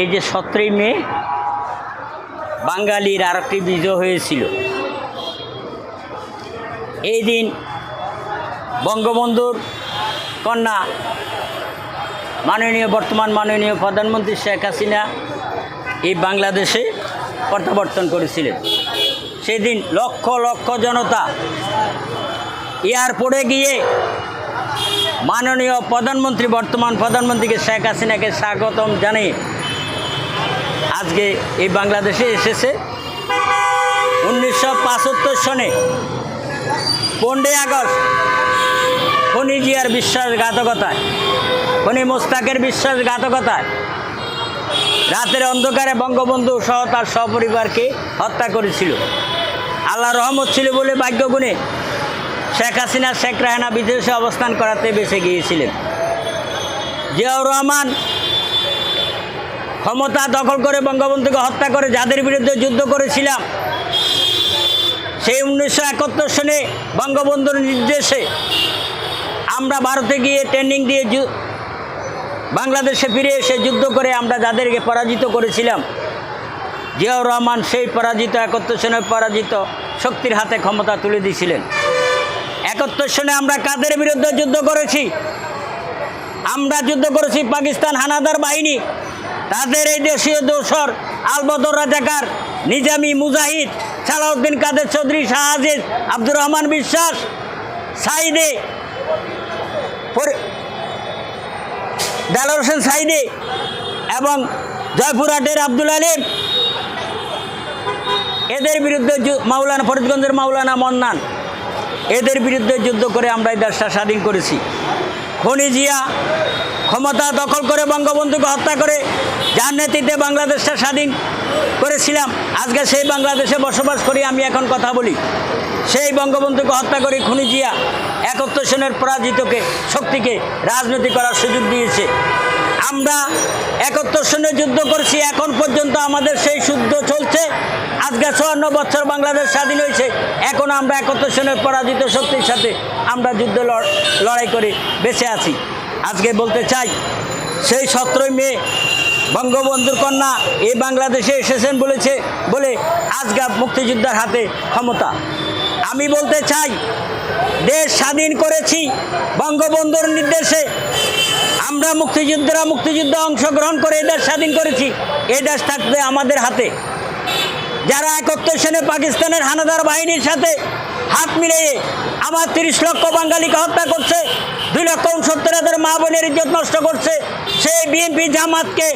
এই যে সতেরোই মে বাঙালির আর একটি বিজয় হয়েছিল। এই দিন বঙ্গবন্ধুর কন্যা মাননীয়, বর্তমান মাননীয় প্রধানমন্ত্রী শেখ হাসিনা এই বাংলাদেশে প্রত্যাবর্তন করেছিলেন। সেদিন লক্ষ লক্ষ জনতা এয়ারপোর্টে গিয়ে মাননীয় প্রধানমন্ত্রী, বর্তমান প্রধানমন্ত্রীকে শেখ হাসিনাকে স্বাগতম জানিয়ে আজকে এই বাংলাদেশে এসেছে উনিশশো সনে পনেরোই আগস্ট খনি জিয়ার বিশ্বাসঘাতকতায় খনি মোস্তাকের বিশ্বাসঘাতকতায় রাতের অন্ধকারে বঙ্গবন্ধু সহ তার সপরিবারকে হত্যা করেছিল। আল্লাহ রহমত ছিল বলে ভাগ্যগুণে শেখ হাসিনা, শেখ রায়না বিদেশে অবস্থান করাতে বেঁচে গিয়েছিলেন। জিয়াউর রহমান ক্ষমতা দখল করে বঙ্গবন্ধুকে হত্যা করে যাদের বিরুদ্ধে যুদ্ধ করেছিলাম, সেই উনিশশো একাত্তর সনে বঙ্গবন্ধুর নির্দেশে আমরা ভারতে গিয়ে ট্রেনিং দিয়ে বাংলাদেশে ফিরে এসে যুদ্ধ করে আমরা যাদেরকে পরাজিত করেছিলাম, জিয়াউর রহমান সেই পরাজিত, একাত্তর সনে পরাজিত শক্তির হাতে ক্ষমতা তুলে দিয়েছিলেন। একাত্তর সনে আমরা কাদের বিরুদ্ধে যুদ্ধ করেছি? আমরা যুদ্ধ করেছি পাকিস্তান হানাদার বাহিনী তাদের এই দেশীয় দোসর আলবদর রাজাকার, নিজামি মুজাহিদ, সালাউদ্দিন কাদের চৌধুরী, শাহ আজিজ, আব্দুর রহমান বিশ্বাস, সাইদে দেলার হোসেন সাইদে এবং জয়পুরহাটের আব্দুল আলিম। এদের বিরুদ্ধে মাওলানা, ফরিদগঞ্জের মাওলানা মন্নান, এদের বিরুদ্ধে যুদ্ধ করে আমরা এই দেশটা স্বাধীন করেছি। খনিজিয়া ক্ষমতা দখল করে বঙ্গবন্ধুকে হত্যা করে, যার নেতৃত্বে বাংলাদেশটা স্বাধীন করেছিলাম। আজকে সেই বাংলাদেশে বসবাস করি, আমি এখন কথা বলি। সেই বঙ্গবন্ধুকে হত্যা করে খনিজিয়া একত্র সেনের পরাজিতকে, শক্তিকে রাজনীতি করার সুযোগ দিয়েছে। আমরা একত্তর সনে যুদ্ধ করছি, এখন পর্যন্ত আমাদের সেই যুদ্ধ চলছে। আজকে চুয়ান্ন বছর বাংলাদেশ স্বাধীন হয়েছে। এখন আমরা একত্তর সনের পরাজিত শক্তির সাথে আমরা যুদ্ধ লড়- লড়াই করে বেঁচে আছি। আজকে বলতে চাই, সেই সতেরোই মে বঙ্গবন্ধুর কন্যা এই বাংলাদেশে এসেছেন বলেছে, বলে আজকে মুক্তিযোদ্ধার হাতে ক্ষমতা। আমি বলতে চাই, দেশ স্বাধীন করেছি, বঙ্গবন্ধুর নির্দেশে আমরা মুক্তিযোদ্ধারা মুক্তিযুদ্ধে অংশগ্রহণ করে এই দেশ স্বাধীন করেছি, এই দেশ থাকবে আমাদের হাতে। যারা একত্তর সেনে পাকিস্তানের হানাদার বাহিনীর সাথে হাত মিলিয়ে আমার তিরিশ লক্ষ বাঙালিকে হত্যা করছে, দুই লক্ষ উনসত্তর হাজার মা বোনের ইজ্জত নষ্ট করছে, সেই বিএনপি জামাতকে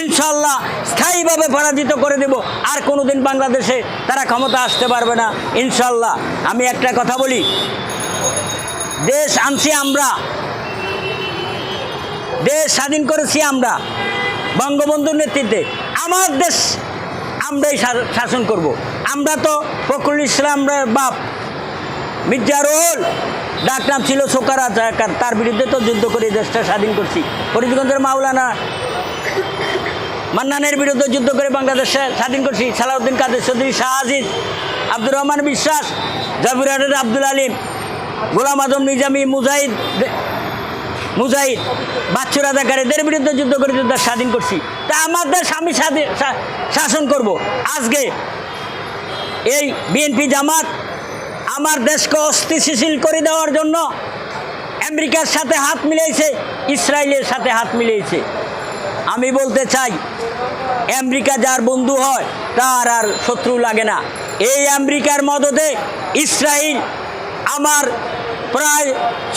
ইনশাল্লাহ স্থায়ীভাবে পরাজিত করে দেব। আর কোনোদিন বাংলাদেশে তারা ক্ষমতা আসতে পারবে না ইনশাল্লাহ আমি একটা কথা বলি, দেশ আনছি আমরা দেশ স্বাধীন করেছি আমরা, বঙ্গবন্ধুর নেতৃত্বে। আমার দেশ আমরাই শাসন করব। আমরা তো ফখরুল ইসলামের বাপ। মির্জা রোল, ডাক নাম ছিল সোকারা জাকার তার বিরুদ্ধে তো যুদ্ধ করে দেশটা স্বাধীন করছি। ফরিদগঞ্জের মাওলানা মান্নানের বিরুদ্ধে যুদ্ধ করে বাংলাদেশ স্বাধীন করছি। সালাউদ্দিন কাদের চৌধুরী, শাহ আজিজ, আব্দুর রহমান বিশ্বাস জাবিরাটের আব্দুল আলিম, গোলাম আজম নিজামি, মুজাহিদ মুজাহিদ, বাচ্চু রাজাকার এদের বিরুদ্ধে যুদ্ধ করে যুদ্ধ স্বাধীন করছি। তা আমাদের স্বামী স্বাধীন শাসন করব। আজকে এই বিএনপি জামাত আমার দেশকে অস্থিতিশীল করে দেওয়ার জন্য আমেরিকার সাথে হাত মিলিয়েছে ইসরায়েলের সাথে হাত মিলিয়েছে আমি বলতে চাই, আমেরিকা যার বন্ধু হয়, তার আর শত্রু লাগে না। এই আমেরিকার মদতে ইসরায়েল আমার প্রায়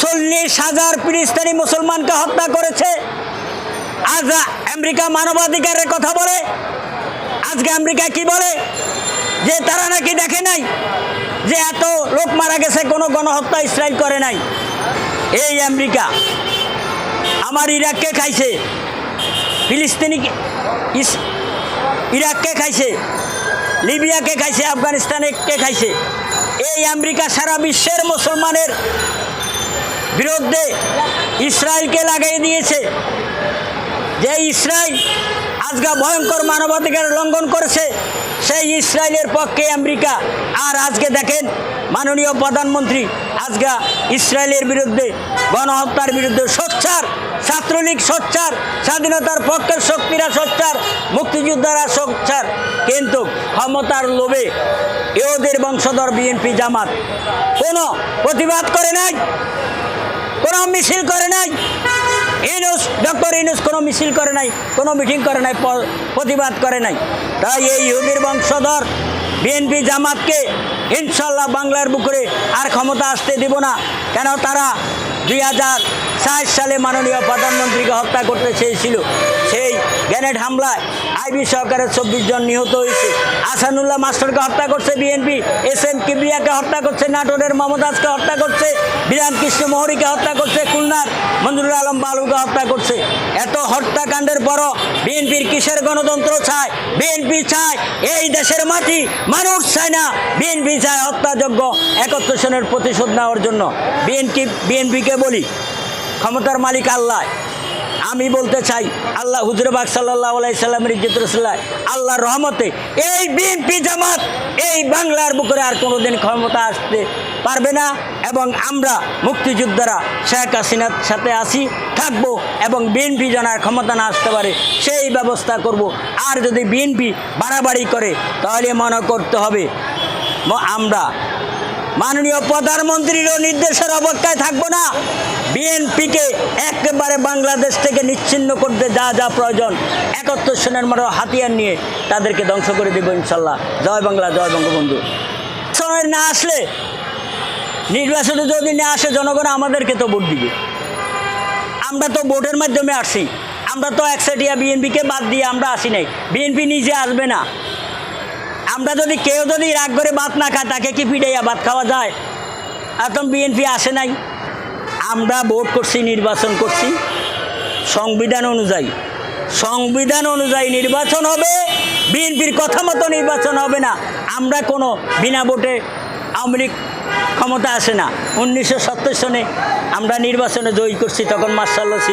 চল্লিশ হাজার ফিলিস্তিনি মুসলমানকে হত্যা করেছে। আজ আমেরিকা মানবাধিকারের কথা বলে। আজকে আমেরিকা কি বলে? যে তারা নাকি দেখে নাই যে এত লোক মারা গেছে, কোনো গণহত্যা ইসরায়েল করে নাই। এই আমেরিকা, আমার ইরাককে খাইছে? ফিলিস্তিনি ইরাককে খাইছে? লিবিয়াকে খাইছে? আফগানিস্তানকে খাইছে? এই আমেরিকা সারা বিশ্বের মুসলমানের বিরুদ্ধে ইসরায়েলকে লাগাই দিয়েছে। যে ইসরায়েল আজকে ভয়ঙ্কর মানবাধিকার লঙ্ঘন করেছে, সেই ইসরায়েলের পক্ষে আমেরিকা, আর আজকে দেখেন মাননীয় প্রধানমন্ত্রী আজকে ইসরায়েলের বিরুদ্ধে গণহত্যার বিরুদ্ধে সোচ্চার ছাত্রলীগ সোচ্চার, স্বাধীনতার পক্ষের শক্তিরা সোচ্চার, মুক্তিযোদ্ধারা সোচ্চার। কিন্তু ক্ষমতার লোভে এওদের বংশধর বিএনপি জামাত কোনো প্রতিবাদ করে নাই, কোনো মিছিল করে নাই। ইনুস ডক্টর ইনুস কোনো মিছিল করে নাই, কোনো মিটিং করে নাই প্রতিবাদ করে নাই। তাই এই ইহুদির বংশধর বিএনপি জামাতকে ইনশাল্লাহ বাংলার বুকুরে আর ক্ষমতা আসতে দিব না। কেন তারা দুই হাজার ষাট সালে মাননীয় প্রধানমন্ত্রীকে হত্যা করতে চেয়েছিল। সেই গ্যানেড হামলায় আইবি সরকারের চব্বিশ জন নিহত হয়েছে। আসানুল্লাহ মাস্টারকে হত্যা করছে বিএনপি, এস এম কিবরিয়াকে হত্যা করছে নাটোরের মমতাজকে হত্যা করছে বিরান কৃষ্ণ মোহরীকে হত্যা করছে, খুলনার মঞ্জুরুল আলম বালুকে হত্যা করছে। এত হত্যাকাণ্ডের পরও বিএনপির কিসের গণতন্ত্র চায়? বিএনপি চায় এই দেশের মাটি, মানুষ চায় না। বিএনপি চায় হত্যাযোগ্য একত্র সনের প্রতিশোধ নেওয়ার জন্য। বিএনপি, বিএনপিকে বলি ক্ষমতার মালিক আল্লাহ। আমি বলতে চাই, আল্লাহ হুজুরবাগ সাল্লাহ আলাইসাল্লামের ইজ্জত রসুল্লাহ, আল্লাহর রহমতে এই বিএনপি জামাত এই বাংলার বুকে আর কোনোদিন ক্ষমতা আসতে পারবে না এবং আমরা মুক্তিযোদ্ধারা শেখ হাসিনার সাথে আসি থাকব এবং বিএনপি যেন আর ক্ষমতা না আসতে পারে, সেই ব্যবস্থা করব। আর যদি বিএনপি বাড়াবাড়ি করে, তাহলে মনে করতে হবে, আমরা মাননীয় প্রধানমন্ত্রীরও নির্দেশের অবস্থায় থাকব না। বিএনপিকে একেবারে বাংলাদেশ থেকে নিচ্ছিন্ন করতে যা যা প্রয়োজন একাত্তর সনের মতো হাতিয়ার নিয়ে তাদেরকে ধ্বংস করে দেবো ইনশাল্লাহ। জয় বাংলা, জয় বঙ্গবন্ধু। সময় না আসলে, নির্বাচনে যদি না আসে, জনগণ আমাদেরকে তো ভোট দিবে। আমরা তো ভোটের মাধ্যমে আসি। আমরা তো একসাটিয়া বিএনপিকে বাদ দিয়ে আমরা আসি নাই। বিএনপি নিজে আসবে না। আমরা যদি কেউ যদি রাগ করে ভাত না খায়, তাকে কি পিটাইয়া ভাত খাওয়া যায়? এখন বিএনপি আসে নাই। আমরা ভোট করছি, নির্বাচন করছি। সংবিধান অনুযায়ী। সংবিধান অনুযায়ী নির্বাচন হবে বিএনপির কথা মতো নির্বাচন হবে না। আমরা কোনো বিনা ভোটে আওয়ামী ক্ষমতা আসে না। উনিশশো সত্তর সনে আমরা নির্বাচনে জয়ী করছি, তখন মার্শাল্লাহ ছিল